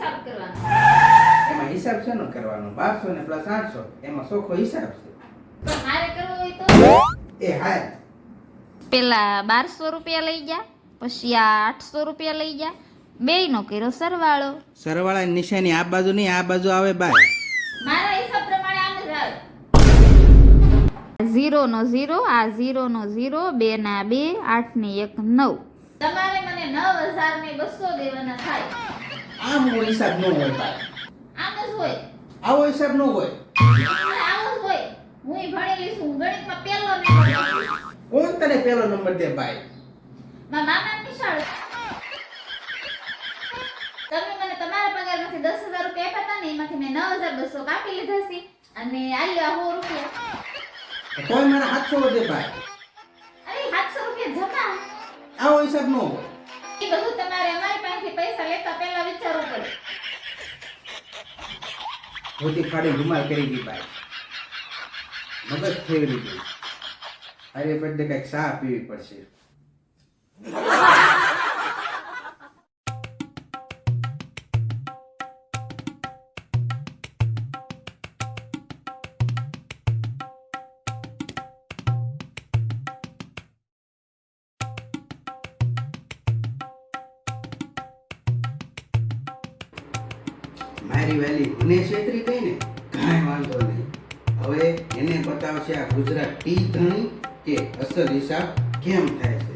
હિસાબ કરવાનો. એમાં હિસાબ છે ને કરવાનો? 1200 ને પ્લસ 800 એમાં સોખો હિસાબ છે. પણ મારે કરવો હોય તો? એ હાય પેલા બારસો રૂપિયા લઈ ગયા પછી આ આઠસો રૂપિયા લઈ ગયા બે નો કર્યો સરવાળો. સરવાળા નિશાની આ બાજુ નહીં આ બાજુ આવે બાય મારા હિસાબ પ્રમાણે આમ જ આવે ઝીરો નો ઝીરો આ ઝીરો નો ઝીરો બે ના બે આઠ ને એક નવ. તમારે મને નવ હજાર ને બસો દેવાના થાય. આમ એવો હિસાબ ન હોય બાય આમ જ હોય. આવો હિસાબ ન હોય. આવો જ હોય. હું ભણેલી છું. ગણિતમાં પહેલો નંબર કોણ તને પેલો નંબર દે બાય મારા મામા નિશાળ તમે મને તમારા પગારમાંથી દસ હજાર રૂપિયા આપ્યા હતા ને એમાંથી મેં નવ હજાર બસો કાપી લીધા છે. અને આલ્યા સો રૂપિયા. કોઈ મારા સાતસો દે ભાઈ. અરે સાતસો રૂપિયા જમા. આવો હિસાબ ન હોય. એ બધું તમારે અમારી પાસેથી પૈસા લેતા પહેલા વિચારવું પડે. ધોતી ફાડી રૂમાલ કરી દી ભાઈ. મગજ ફેરવી ગઈ અરે બર્થડે કંઈક સાહ પીવી પડશે. મારી વાલી મને છેતરી ગઈ ને કાંઈ વાંધો નહીં. હવે એને બતાવશે આ ગુજરાત ટી ધણી કે અસલ હિસાબ કેમ થાય છે?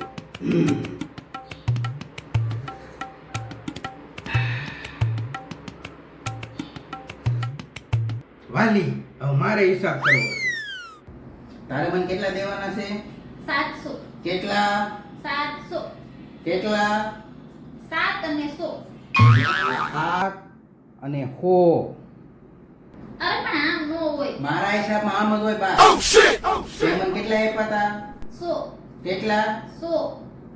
વાલી હવે મારે હિસાબ કરવો તારે મને કેટલા દેવાના છે? સાતસો. કેટલા? સાતસો. કેટલા? સાત અને સો. હાથ અને હો. અરે પણ આમ નો હોય. મારા હિસાબમાં આમ જ હોય બા. તે મને કેટલા આપ્યા હતા સો. કેટલા? સો.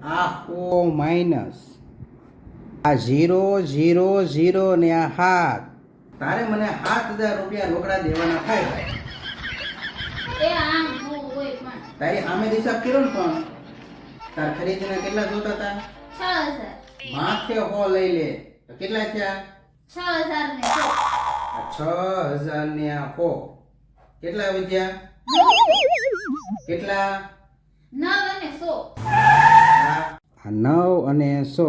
આ ઓ માઇનસ આ ઝીરો ઝીરો ઝીરો ને આ હાથ તારે મને સાત હજાર રૂપિયા રોકડા દેવાના થાય. ભાઈ એ આમ નો હોય પણ. તારી સામે હિસાબ કર્યો ને પણ. તાર ખરીદીના કેટલા જોતા હતા છ માથે હો લઈ લે. તો કેટલા થયા? છ હજાર ને છ હજાર ને આ કેટલા વિદ્યા? કેટલા? નવ અને સો. નવ અને સો.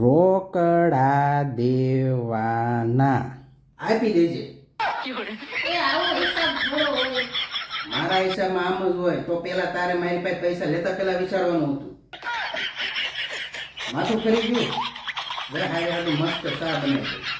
રોકડા દેવાના. આપી દેજે. મારા હિસાબમાં આમ જ હોય તો પેલા તારે મારી પાસે પૈસા લેતા પેલા વિચારવાનું હતું. માથું ફરી ગયું. જરા હારે મસ્ત ચા બનાવી